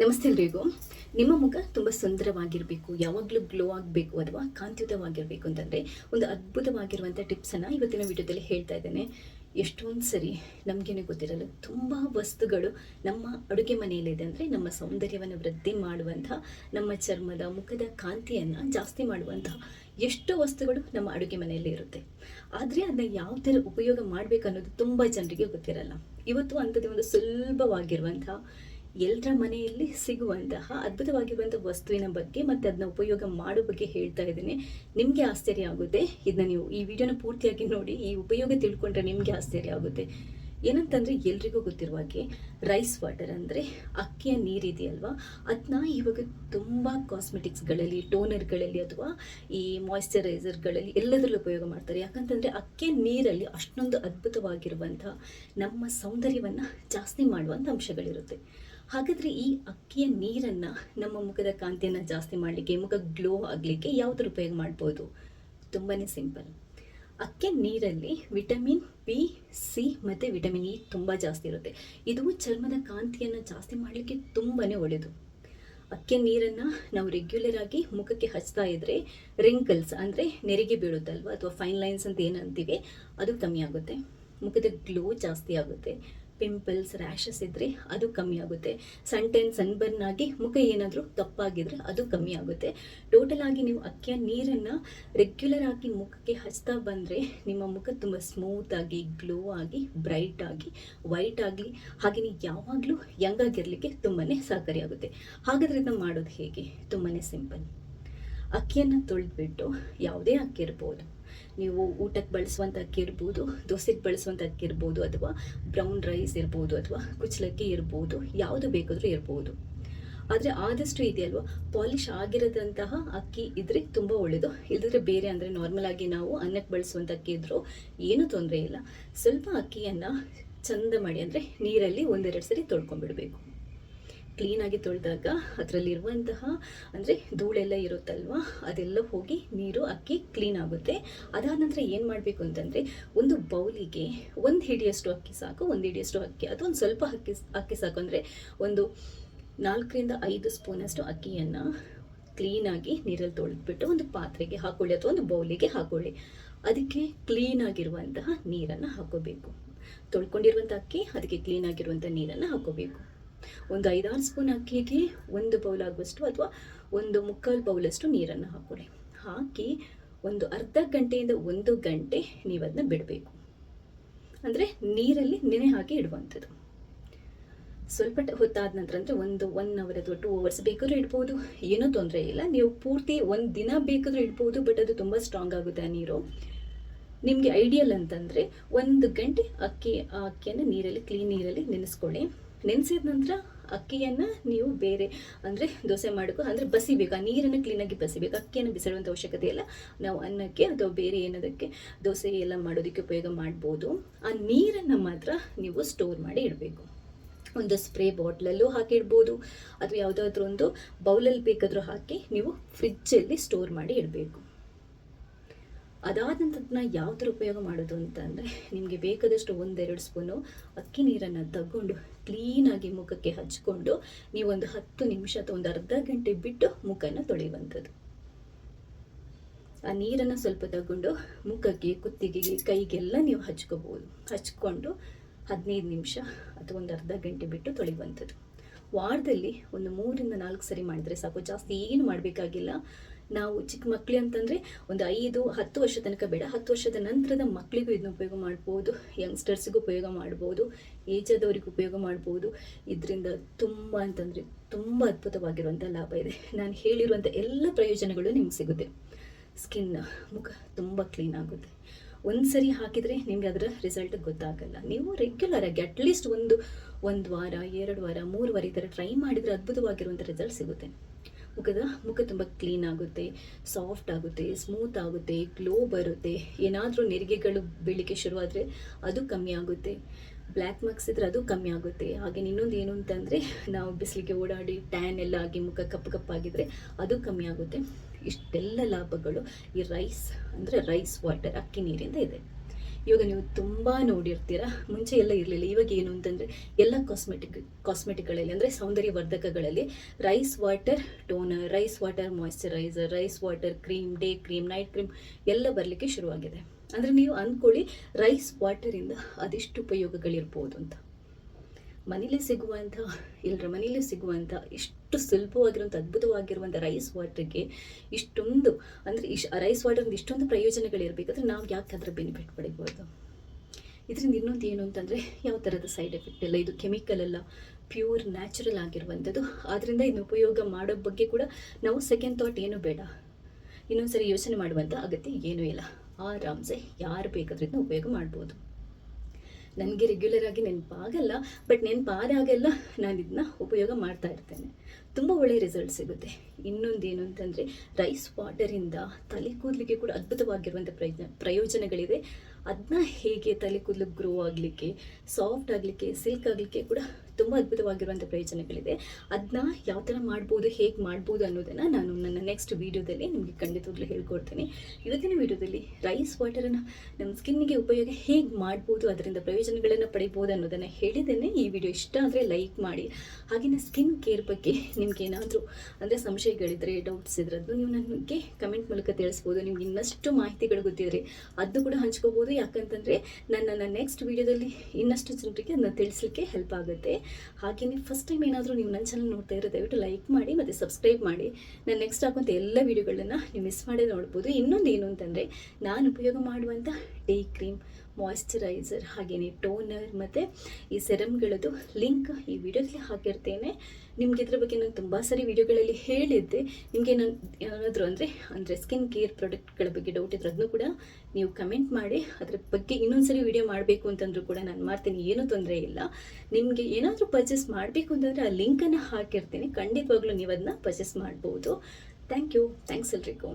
ನಮಸ್ತೆ ಎಲ್ರಿಗೂ. ನಿಮ್ಮ ಮುಖ ತುಂಬ ಸುಂದರವಾಗಿರಬೇಕು, ಯಾವಾಗಲೂ ಗ್ಲೋ ಆಗಬೇಕು ಅಥವಾ ಕಾಂತಿಯುತವಾಗಿರಬೇಕು ಅಂತಂದರೆ ಒಂದು ಅದ್ಭುತವಾಗಿರುವಂಥ ಟಿಪ್ಸನ್ನು ಇವತ್ತಿನ ವಿಡಿಯೋದಲ್ಲಿ ಹೇಳ್ತಾ ಇದ್ದೇನೆ. ಎಷ್ಟೊಂದು ಸರಿ ನಮಗೇನೆ ಗೊತ್ತಿರಲ್ಲ, ತುಂಬ ವಸ್ತುಗಳು ನಮ್ಮ ಅಡುಗೆ ಮನೆಯಲ್ಲಿದೆ ಅಂದರೆ ನಮ್ಮ ಸೌಂದರ್ಯವನ್ನು ವೃದ್ಧಿ ಮಾಡುವಂಥ, ನಮ್ಮ ಚರ್ಮದ ಮುಖದ ಕಾಂತಿಯನ್ನು ಜಾಸ್ತಿ ಮಾಡುವಂಥ ಎಷ್ಟೋ ವಸ್ತುಗಳು ನಮ್ಮ ಅಡುಗೆ ಮನೆಯಲ್ಲಿ ಇರುತ್ತೆ. ಆದರೆ ಅದನ್ನ ಯಾವ ಥರ ಉಪಯೋಗ ಮಾಡಬೇಕು ಅನ್ನೋದು ತುಂಬ ಜನರಿಗೆ ಗೊತ್ತಿರಲ್ಲ. ಇವತ್ತು ಅಂಥದ್ದೇ ಒಂದು ಸುಲಭವಾಗಿರುವಂಥ ಎಲ್ಲರ ಮನೆಯಲ್ಲಿ ಸಿಗುವಂತಹ ಅದ್ಭುತವಾಗಿರುವಂಥ ವಸ್ತುವಿನ ಬಗ್ಗೆ ಮತ್ತು ಅದನ್ನ ಉಪಯೋಗ ಮಾಡೋ ಬಗ್ಗೆ ಹೇಳ್ತಾ ಇದ್ದೀನಿ. ನಿಮಗೆ ಆಶ್ಚರ್ಯ ಆಗುತ್ತೆ. ಇದನ್ನ ನೀವು ಈ ವಿಡಿಯೋನ ಪೂರ್ತಿಯಾಗಿ ನೋಡಿ, ಈ ಉಪಯೋಗ ತಿಳ್ಕೊಂಡ್ರೆ ನಿಮಗೆ ಆಶ್ಚರ್ಯ ಆಗುತ್ತೆ. ಏನಂತಂದರೆ ಎಲ್ರಿಗೂ ಗೊತ್ತಿರುವ ಹಾಗೆ ರೈಸ್ ವಾಟರ್ ಅಂದರೆ ಅಕ್ಕಿಯ ನೀರಿದೆಯಲ್ವಾ ಅದನ್ನ ಇವಾಗ ತುಂಬ ಕಾಸ್ಮೆಟಿಕ್ಸ್ಗಳಲ್ಲಿ ಟೋನರ್ಗಳಲ್ಲಿ ಅಥವಾ ಈ ಮಾಯಿಶ್ಚರೈಸರ್ಗಳಲ್ಲಿ ಎಲ್ಲದರಲ್ಲೂ ಉಪಯೋಗ ಮಾಡ್ತಾರೆ. ಯಾಕಂತಂದರೆ ಅಕ್ಕಿಯ ನೀರಲ್ಲಿ ಅಷ್ಟೊಂದು ಅದ್ಭುತವಾಗಿರುವಂತಹ ನಮ್ಮ ಸೌಂದರ್ಯವನ್ನು ಜಾಸ್ತಿ ಮಾಡುವಂಥ ಅಂಶಗಳಿರುತ್ತೆ. ಹಾಗಾದರೆ ಈ ಅಕ್ಕಿಯ ನೀರನ್ನು ನಮ್ಮ ಮುಖದ ಕಾಂತಿಯನ್ನು ಜಾಸ್ತಿ ಮಾಡಲಿಕ್ಕೆ, ಮುಖ ಗ್ಲೋ ಆಗಲಿಕ್ಕೆ ಯಾವ್ದು ಉಪಯೋಗ ಮಾಡ್ಬೋದು? ತುಂಬಾ ಸಿಂಪಲ್ ಅಕ್ಕಿಯ ನೀರಲ್ಲಿ ವಿಟಮಿನ್ ಬಿ ಸಿ ಮತ್ತು ವಿಟಮಿನ್ ಇ ತುಂಬ ಜಾಸ್ತಿ ಇರುತ್ತೆ. ಇದು ಚರ್ಮದ ಕಾಂತಿಯನ್ನು ಜಾಸ್ತಿ ಮಾಡಲಿಕ್ಕೆ ತುಂಬಾ ಒಳ್ಳೆಯದು ಅಕ್ಕಿಯ ನೀರನ್ನು ನಾವು ರೆಗ್ಯುಲರ್ ಆಗಿ ಮುಖಕ್ಕೆ ಹಚ್ತಾ ಇದ್ದರೆ ರಿಂಕಲ್ಸ್ ಅಂದರೆ ನೆರಿಗೆ ಬೀಳುತ್ತಲ್ವ, ಅಥವಾ ಫೈನ್ ಲೈನ್ಸ್ ಅಂತ ಏನಂತೀವಿ, ಅದು ಕಮ್ಮಿ ಆಗುತ್ತೆ. ಮುಖದ ಗ್ಲೋ ಜಾಸ್ತಿ ಆಗುತ್ತೆ. ಪಿಂಪಲ್ಸ್ ರ್ಯಾಷಸ್ ಇದ್ದರೆ ಅದು ಕಮ್ಮಿ ಆಗುತ್ತೆ. ಸನ್ ಟೆನ್ ಸನ್ಬರ್ನ್ ಆಗಿ ಮುಖ ಏನಾದರೂ ತಪ್ಪಾಗಿದ್ರೆ ಅದು ಕಮ್ಮಿ ಆಗುತ್ತೆ. ಟೋಟಲ್ ಆಗಿ ನೀವು ಅಕ್ಕಿಯ ನೀರನ್ನು ರೆಗ್ಯುಲರ್ ಆಗಿ ಮುಖಕ್ಕೆ ಹಚ್ತಾ ಬಂದರೆ ನಿಮ್ಮ ಮುಖ ತುಂಬ ಸ್ಮೂತ್ ಆಗಿ ಗ್ಲೋ ಆಗಿ ಬ್ರೈಟ್ ಆಗಿ ವೈಟ್ ಆಗಲಿ ಹಾಗೆಯೇ ಯಾವಾಗಲೂ ಯಂಗ್ ಆಗಿರಲಿಕ್ಕೆ ತುಂಬಾ ಸಹಕಾರಿಯಾಗುತ್ತೆ ಹಾಗಾದ್ರೆ ಇದನ್ನು ಮಾಡೋದು ಹೇಗೆ? ತುಂಬಾ ಸಿಂಪಲ್ ಅಕ್ಕಿಯನ್ನು ತೊಳೆದ್ಬಿಟ್ಟು ಯಾವುದೇ ಅಕ್ಕಿ ಇರ್ಬೋದು. ನೀವು ಊಟಕ್ಕೆ ಬಳಸುವಂಥ ಅಕ್ಕಿ ಇರ್ಬೋದು, ದೋಸೆಗೆ ಬಳಸುವಂಥ ಅಕ್ಕಿ ಇರ್ಬೋದು ಅಥವಾ ಬ್ರೌನ್ ರೈಸ್ ಇರ್ಬೋದು ಅಥವಾ ಕುಚ್ಚಲಕ್ಕಿ ಇರ್ಬೋದು, ಯಾವುದು ಬೇಕಾದರೂ ಇರ್ಬೋದು. ಆದರೆ ಆದಷ್ಟು ಇದೆಯಲ್ವ ಪಾಲಿಷ್ ಆಗಿರದಂತಹ ಅಕ್ಕಿ ಇದ್ರೆ ತುಂಬ ಒಳ್ಳೆಯದು ಇಲ್ಲದ್ರೆ ಬೇರೆ ಅಂದರೆ ನಾರ್ಮಲ್ ಆಗಿ ನಾವು ಅನ್ನಕ್ಕೆ ಬಳಸುವಂಥ ಅಕ್ಕಿ ಇದ್ದರೂ ಏನೂ ತೊಂದರೆ ಇಲ್ಲ. ಸ್ವಲ್ಪ ಅಕ್ಕಿಯನ್ನು ಚಂದ ಮಾಡಿ, ಅಂದರೆ ನೀರಲ್ಲಿ ಒಂದೆರಡು ಸರಿ ತೊಳ್ಕೊಂಡ್ಬಿಡ್ಬೇಕು. ಕ್ಲೀನಾಗಿ ತೊಳೆದಾಗ ಅದರಲ್ಲಿರುವಂತಹ ಅಂದರೆ ಧೂಳೆಲ್ಲ ಇರುತ್ತಲ್ವ, ಅದೆಲ್ಲ ಹೋಗಿ ನೀರು ಅಕ್ಕಿ ಕ್ಲೀನ್ ಆಗುತ್ತೆ. ಅದಾದ ನಂತರ ಏನು ಮಾಡಬೇಕು ಅಂತಂದರೆ ಒಂದು ಬೌಲಿಗೆ ಒಂದು ಹಿಡಿಯಷ್ಟು ಅಕ್ಕಿ ಸಾಕು, ಒಂದು ಹಿಡಿಯಷ್ಟು ಅಕ್ಕಿ, ಅಥವಾ ಒಂದು ಸ್ವಲ್ಪ ಅಕ್ಕಿ ಅಕ್ಕಿ ಸಾಕು. ಅಂದರೆ ಒಂದು ನಾಲ್ಕರಿಂದ ಐದು ಸ್ಪೂನಷ್ಟು ಅಕ್ಕಿಯನ್ನು ಕ್ಲೀನಾಗಿ ನೀರಲ್ಲಿ ತೊಳೆದ್ಬಿಟ್ಟು ಒಂದು ಪಾತ್ರೆಗೆ ಹಾಕೊಳ್ಳಿ ಅಥವಾ ಒಂದು ಬೌಲಿಗೆ ಹಾಕೊಳ್ಳಿ. ಅದಕ್ಕೆ ಕ್ಲೀನಾಗಿರುವಂತಹ ನೀರನ್ನು ಹಾಕೋಬೇಕು. ತೊಳ್ಕೊಂಡಿರುವಂಥ ಅಕ್ಕಿ, ಅದಕ್ಕೆ ಕ್ಲೀನಾಗಿರುವಂಥ ನೀರನ್ನು ಹಾಕೋಬೇಕು. ಒಂದು ಐದಾರು ಸ್ಪೂನ್ ಅಕ್ಕಿಗೆ ಒಂದು ಬೌಲ್ ಆಗುವಷ್ಟು ಅಥವಾ ಒಂದು ಮುಕ್ಕಾಲು ಬೌಲಷ್ಟು ನೀರನ್ನು ಹಾಕೊಳ್ಳಿ ಹಾಕಿ ಒಂದು ಅರ್ಧ ಗಂಟೆಯಿಂದ ಒಂದು ಗಂಟೆ ನೀವು ಅದನ್ನ ಬಿಡಬೇಕು. ಅಂದರೆ ನೀರಲ್ಲಿ ನೆನೆ ಹಾಕಿ ಇಡುವಂಥದ್ದು. ಸ್ವಲ್ಪ ಹೊತ್ತಾದ ನಂತರ ಅಂದರೆ ಒಂದು ಒನ್ ಅವರ್ ಅಥವಾ ಟೂ ಅವರ್ಸ್ ಬೇಕಾದ್ರೂ ಇಡ್ಬೋದು. ಏನೂ ತೊಂದರೆ ಇಲ್ಲ. ನೀವು ಪೂರ್ತಿ ಒಂದು ದಿನ ಬೇಕಾದ್ರೂ ಇಡ್ಬೋದು ಬಟ್ ಅದು ತುಂಬ ಸ್ಟ್ರಾಂಗ್ ಆಗುತ್ತೆ ನೀರು. ನಿಮಗೆ ಐಡಿಯಲ್ ಅಂತಂದರೆ ಒಂದು ಗಂಟೆ ಅಕ್ಕಿ, ಆ ಅಕ್ಕಿಯನ್ನು ನೀರಲ್ಲಿ ಕ್ಲೀನ್ ನೀರಲ್ಲಿ ನೆನೆಸ್ಕೊಳ್ಳಿ ನೆನೆಸಿದ ನಂತರ ಅಕ್ಕಿಯನ್ನು ನೀವು ಬೇರೆ ಅಂದರೆ ದೋಸೆ ಮಾಡಬೇಕು ಅಂದರೆ ಬಸಿಬೇಕು ಆ ನೀರನ್ನು ಕ್ಲೀನಾಗಿ ಬಸಿಬೇಕು ಅಕ್ಕಿಯನ್ನು ಬಿಸಿಡುವಂಥ ಅವಶ್ಯಕತೆ ಇಲ್ಲ. ನಾವು ಅನ್ನಕ್ಕೆ ಅಥವಾ ಬೇರೆ ಏನದಕ್ಕೆ ದೋಸೆ ಎಲ್ಲ ಮಾಡೋದಕ್ಕೆ ಉಪಯೋಗ ಮಾಡ್ಬೋದು. ಆ ನೀರನ್ನು ಮಾತ್ರ ನೀವು ಸ್ಟೋರ್ ಮಾಡಿ ಇಡಬೇಕು. ಒಂದು ಸ್ಪ್ರೇ ಬಾಟ್ಲಲ್ಲೂ ಹಾಕಿಡ್ಬೋದು ಅಥವಾ ಯಾವುದಾದ್ರೂ ಒಂದು ಬೌಲಲ್ಲಿ ಬೇಕಾದರೂ ಹಾಕಿ ನೀವು ಫ್ರಿಜ್ಜಲ್ಲಿ ಸ್ಟೋರ್ ಮಾಡಿ ಇಡಬೇಕು. ಅದಾದ ನಂತರ ಯಾವ ಥರ ಉಪಯೋಗ ಮಾಡೋದು ಅಂತಂದರೆ ನಿಮಗೆ ಬೇಕಾದಷ್ಟು ಒಂದೆರಡು ಸ್ಪೂನು ಅಕ್ಕಿ ನೀರನ್ನು ತಗೊಂಡು ಕ್ಲೀನಾಗಿ ಮುಖಕ್ಕೆ ಹಚ್ಕೊಂಡು ನೀವೊಂದು ಹತ್ತು ನಿಮಿಷ ಅಥವಾ ಒಂದು ಅರ್ಧ ಗಂಟೆ ಬಿಟ್ಟು ಮುಖನ ತೊಳೆಯುವಂಥದ್ದು. ಆ ನೀರನ್ನು ಸ್ವಲ್ಪ ತಗೊಂಡು ಮುಖಕ್ಕೆ ಕುತ್ತಿಗೆಗೆ ಕೈಗೆಲ್ಲ ನೀವು ಹಚ್ಕೋಬೋದು. ಹಚ್ಕೊಂಡು ಹದಿನೈದು ನಿಮಿಷ ಅಥವಾ ಒಂದು ಅರ್ಧ ಗಂಟೆ ಬಿಟ್ಟು ತೊಳೆಯುವಂಥದ್ದು. ವಾರದಲ್ಲಿ ಒಂದು ಮೂರಿಂದ ನಾಲ್ಕು ಸರಿ ಮಾಡಿದರೆ ಸಾಕು. ಜಾಸ್ತಿ ಏನು ಮಾಡಬೇಕಾಗಿಲ್ಲ. ನಾವು ಚಿಕ್ಕ ಮಕ್ಕಳು ಅಂತಂದರೆ ಒಂದು ಐದು, ಹತ್ತು ವರ್ಷ ತನಕ ಬೇಡ. ಹತ್ತು ವರ್ಷದ ನಂತರದ ಮಕ್ಕಳಿಗೂ ಇದನ್ನ ಉಪಯೋಗ ಮಾಡ್ಬೋದು. ಯಂಗ್ಸ್ಟರ್ಸ್ಗೂ ಉಪಯೋಗ ಮಾಡ್ಬೋದು. ಏಜ್ ಆದವ್ರಿಗೆ ಉಪಯೋಗ ಮಾಡ್ಬೋದು. ಇದರಿಂದ ತುಂಬ ಅಂತಂದರೆ ತುಂಬ ಅದ್ಭುತವಾಗಿರುವಂಥ ಲಾಭ ಇದೆ. ನಾನು ಹೇಳಿರುವಂಥ ಎಲ್ಲ ಪ್ರಯೋಜನಗಳು ನಿಮ್ಗೆ ಸಿಗುತ್ತೆ. ಸ್ಕಿನ್ ಮುಖ ತುಂಬ ಕ್ಲೀನ್ ಆಗುತ್ತೆ. ಒಂದು ಸರಿ ಹಾಕಿದರೆ ನಿಮಗೆ ಅದರ ರಿಸಲ್ಟ್ ಗೊತ್ತಾಗಲ್ಲ. ನೀವು ರೆಗ್ಯುಲರ್ ಆಗಿ ಅಟ್ಲೀಸ್ಟ್ ಒಂದು ಒಂದು ವಾರ, ಎರಡು ವಾರ ಮೂರು ವಾರ ಈ ಥರ ಟ್ರೈ ಮಾಡಿದರೆ ಅದ್ಭುತವಾಗಿರುವಂಥ ರಿಸಲ್ಟ್ ಸಿಗುತ್ತೆ. ಮುಖದ ಮುಖ ತುಂಬ ಕ್ಲೀನ್ ಆಗುತ್ತೆ ಸಾಫ್ಟ್ ಆಗುತ್ತೆ ಸ್ಮೂತ್ ಆಗುತ್ತೆ ಗ್ಲೋ ಬರುತ್ತೆ. ಏನಾದರೂ ನೆರಿಗೆಗಳು ಬೀಳಲಿಕ್ಕೆ ಶುರುವಾದರೆ ಅದು ಕಮ್ಮಿ ಆಗುತ್ತೆ. ಬ್ಲ್ಯಾಕ್ ಮಾರ್ಕ್ಸ್ ಇದ್ರೆ ಅದು ಕಮ್ಮಿ ಆಗುತ್ತೆ. ಹಾಗೆ ಇನ್ನೊಂದು ಏನು ಅಂತಂದರೆ ನಾವು ಬಿಸಿಲಿಗೆ ಓಡಾಡಿ ಟ್ಯಾನ್ ಎಲ್ಲ ಆಗಿ ಮುಖ ಕಪ್ಪು ಕಪ್ಪಾಗಿದ್ರೆ ಅದು ಕಮ್ಮಿ ಆಗುತ್ತೆ. ಇಷ್ಟೆಲ್ಲ ಲಾಭಗಳು ಈ ರೈಸ್ ಅಂದರೆ ರೈಸ್ ವಾಟರ್ ಅಕ್ಕಿ ನೀರಿಂದ ಇದೆ. ಇವಾಗ ನೀವು ತುಂಬ ನೋಡಿರ್ತೀರ? ಮುಂಚೆ ಎಲ್ಲ ಇರಲಿಲ್ಲ. ಇವಾಗ ಏನು ಅಂತಂದರೆ ಎಲ್ಲ ಕಾಸ್ಮೆಟಿಕ್ ಕಾಸ್ಮೆಟಿಕ್ಗಳಲ್ಲಿ ಅಂದರೆ ಸೌಂದರ್ಯವರ್ಧಕಗಳಲ್ಲಿ rice water toner rice water moisturiser rice water cream day cream night cream ಎಲ್ಲ ಬರಲಿಕ್ಕೆ ಶುರುವಾಗಿದೆ. ಅಂದರೆ ನೀವು ಅಂದ್ಕೊಳ್ಳಿ ರೈಸ್ ವಾಟರಿಂದ ಅದೆಷ್ಟು ಉಪಯೋಗಗಳಿರ್ಬೋದು ಅಂತ. ಮನೇಲಿ ಸಿಗುವಂಥ ಇಲ್ಲರ ಮನೇಲಿ ಸಿಗುವಂಥ ಇಷ್ಟು ಸುಲಭವಾಗಿರುವಂಥ, ಅದ್ಭುತವಾಗಿರುವಂಥ ರೈಸ್ ವಾಟರ್ಗೆ ಇಷ್ಟೊಂದು, ಅಂದರೆ ಇಶ್ ರೈಸ್ ವಾಟರ್ ಇಷ್ಟೊಂದು ಪ್ರಯೋಜನಗಳಿರಬೇಕಾದ್ರೆ ನಾವು ಯಾಕೆ ಅದರ ಬೆನಿಫಿಟ್ ಪಡಿಬೋದು? ಇದರಿಂದ ಇನ್ನೊಂದು ಏನು ಅಂತಂದರೆ ಯಾವ ಥರದ ಸೈಡ್ ಎಫೆಕ್ಟ್ ಇಲ್ಲ ಇದು ಕೆಮಿಕಲ್ ಅಲ್ಲ ಪ್ಯೂರ್ ನ್ಯಾಚುರಲ್ ಆಗಿರುವಂಥದ್ದು. ಆದ್ದರಿಂದ ಇದನ್ನ ಉಪಯೋಗ ಮಾಡೋ ಬಗ್ಗೆ ಕೂಡ ನಾವು ಸೆಕೆಂಡ್ ಥಾಟ್ ಏನು ಬೇಡ. ಇನ್ನೊಂದು ಸರಿ ಯೋಚನೆ ಮಾಡುವಂಥ ಅಗತ್ಯ ಏನೂ ಇಲ್ಲ. ಆರಾಮ್ಸೆ ಯಾರು ಬೇಕಾದ್ರಿಂದ ಉಪಯೋಗ ಮಾಡ್ಬೋದು. ನನಗೆ ರೆಗ್ಯುಲರ್ ಆಗಿ ನೆನಪಾಗಲ್ಲ ಬಟ್ ನೆನಪಾದಾಗೆಲ್ಲ ನಾನು ಇದನ್ನ ಉಪಯೋಗ ಮಾಡ್ತಾ ಇರ್ತೇನೆ. ತುಂಬ ಒಳ್ಳೆಯ ರಿಸಲ್ಟ್ ಸಿಗುತ್ತೆ. ಇನ್ನೊಂದೇನು ಅಂತಂದರೆ ರೈಸ್ ವಾಟರಿಂದ ತಲೆ ಕೂದಲಿಗೆ ಕೂಡ ಅದ್ಭುತವಾಗಿರುವಂಥ ಪ್ರಯೋಜನ ಪ್ರಯೋಜನಗಳಿದೆ ಅದನ್ನ ಹೇಗೆ ತಲೆ ಕೂದಲು ಗ್ರೋ ಆಗಲಿಕ್ಕೆ ಸಾಫ್ಟ್ ಆಗಲಿಕ್ಕೆ ಸಿಲ್ಕ್ ಆಗಲಿಕ್ಕೆ ಕೂಡ ತುಂಬ ಅದ್ಭುತವಾಗಿರುವಂಥ ಪ್ರಯೋಜನಗಳಿದೆ. ಅದನ್ನ ಯಾವ ಥರ ಮಾಡ್ಬೋದು, ಹೇಗೆ ಮಾಡ್ಬೋದು ಅನ್ನೋದನ್ನು ನಾನು ನನ್ನ ನೆಕ್ಸ್ಟ್ ವೀಡಿಯೋದಲ್ಲಿ ನಿಮಗೆ ಖಂಡಿತವಾಗ್ಲೂ ಹೇಳ್ಕೊಡ್ತೀನಿ. ಇವತ್ತಿನ ವೀಡಿಯೋದಲ್ಲಿ ರೈಸ್ ವಾಟರನ್ನು ನಮ್ಮ ಸ್ಕಿನ್ನಿಗೆ ಉಪಯೋಗ ಹೇಗೆ ಮಾಡ್ಬೋದು, ಅದರಿಂದ ಪ್ರಯೋಜನಗಳನ್ನು ಪಡಿಬೋದು ಅನ್ನೋದನ್ನು ಹೇಳಿದ್ದೇನೆ. ಈ ವಿಡಿಯೋ ಇಷ್ಟ ಆದರೆ ಲೈಕ್ ಮಾಡಿ. ಹಾಗೆಯೇ ಸ್ಕಿನ್ ಕೇರ್ ಬಗ್ಗೆ ನಿಮ್ಗೆ ಏನಾದರೂ ಅಂದರೆ ಸಂಶಯಗಳಿದ್ರೆ ಡೌಟ್ಸ್ ಇದ್ರೆ ನೀವು ನನಗೆ ಕಮೆಂಟ್ ಮೂಲಕ ತಿಳಿಸ್ಬೋದು. ನಿಮ್ಗೆ ಇನ್ನಷ್ಟು ಮಾಹಿತಿಗಳು ಗೊತ್ತಿದ್ರೆ ಅದು ಕೂಡ ಹಂಚ್ಕೋಬೋದು. ಯಾಕಂತಂದರೆ ನನ್ನ ನನ್ನ ನೆಕ್ಸ್ಟ್ ವೀಡಿಯೋದಲ್ಲಿ ಇನ್ನಷ್ಟು ಜನರಿಗೆ ಅದನ್ನ ತಿಳಿಸ್ಲಿಕ್ಕೆ ಹೆಲ್ಪ್ ಆಗುತ್ತೆ. ಹಾಗೆಯೇ ಫಸ್ಟ್ ಟೈಮ್ ಏನಾದರೂ ನೀವು ನನ್ನ ಚಾನಲ್ ನೋಡ್ತಾ ಇರೋ ದಯವಿಟ್ಟು ಲೈಕ್ ಮಾಡಿ ಮತ್ತು ಸಬ್ಸ್ಕ್ರೈಬ್ ಮಾಡಿ. ನಾನು ನೆಕ್ಸ್ಟ್ ಹಾಕುವಂಥ ಎಲ್ಲ ವೀಡಿಯೋಗಳನ್ನು ನೀವು ಮಿಸ್ ಮಾಡೇ ನೋಡ್ಬೋದು. ಇನ್ನೊಂದು ಏನು ಅಂತಂದರೆ ನಾನು ಉಪಯೋಗ ಮಾಡುವಂಥ ಡೇ ಕ್ರೀಮ್ ಮಾಯ್ಶ್ಚರೈಸರ್ ಹಾಗೆಯೇ ಟೋನರ್ ಮತ್ತು ಈ ಸೆರಮ್ಗಳದ್ದು ಲಿಂಕ್ ಈ ವಿಡಿಯೋದಲ್ಲಿ ಹಾಕಿರ್ತೇನೆ. ನಿಮ್ಗೆ ಇದ್ರ ಬಗ್ಗೆ ನಾನು ತುಂಬ ಸಾರಿ ವಿಡಿಯೋಗಳಲ್ಲಿ ಹೇಳಿದ್ದೆ. ನಿಮಗೆ ನಾನು ಏನಾದರೂ ಅಂದರೆ ಅಂದರೆ ಸ್ಕಿನ್ ಕೇರ್ ಪ್ರಾಡಕ್ಟ್ಗಳ ಬಗ್ಗೆ ಡೌಟ್ ಇದ್ರೆ ಅದನ್ನು ಕೂಡ ನೀವು ಕಮೆಂಟ್ ಮಾಡಿ. ಅದ್ರ ಬಗ್ಗೆ ಇನ್ನೊಂದ್ಸರಿ ವಿಡಿಯೋ ಮಾಡಬೇಕು ಅಂತಂದ್ರೂ ಕೂಡ ನಾನು ಮಾಡ್ತೀನಿ, ಏನೂ ತೊಂದರೆ ಇಲ್ಲ. ನಿಮಗೆ ಏನಾದರೂ ಪರ್ಚೇಸ್ ಮಾಡಬೇಕು ಅಂತಂದರೆ ಆ ಲಿಂಕನ್ನು ಹಾಕಿರ್ತೀನಿ. ಖಂಡಿತವಾಗ್ಲೂ ನೀವು ಅದನ್ನ ಪರ್ಚೇಸ್ ಮಾಡ್ಬೋದು. ಥ್ಯಾಂಕ್ ಯು ಥ್ಯಾಂಕ್ಸ್ ಎಲ್ರಿಗೂ.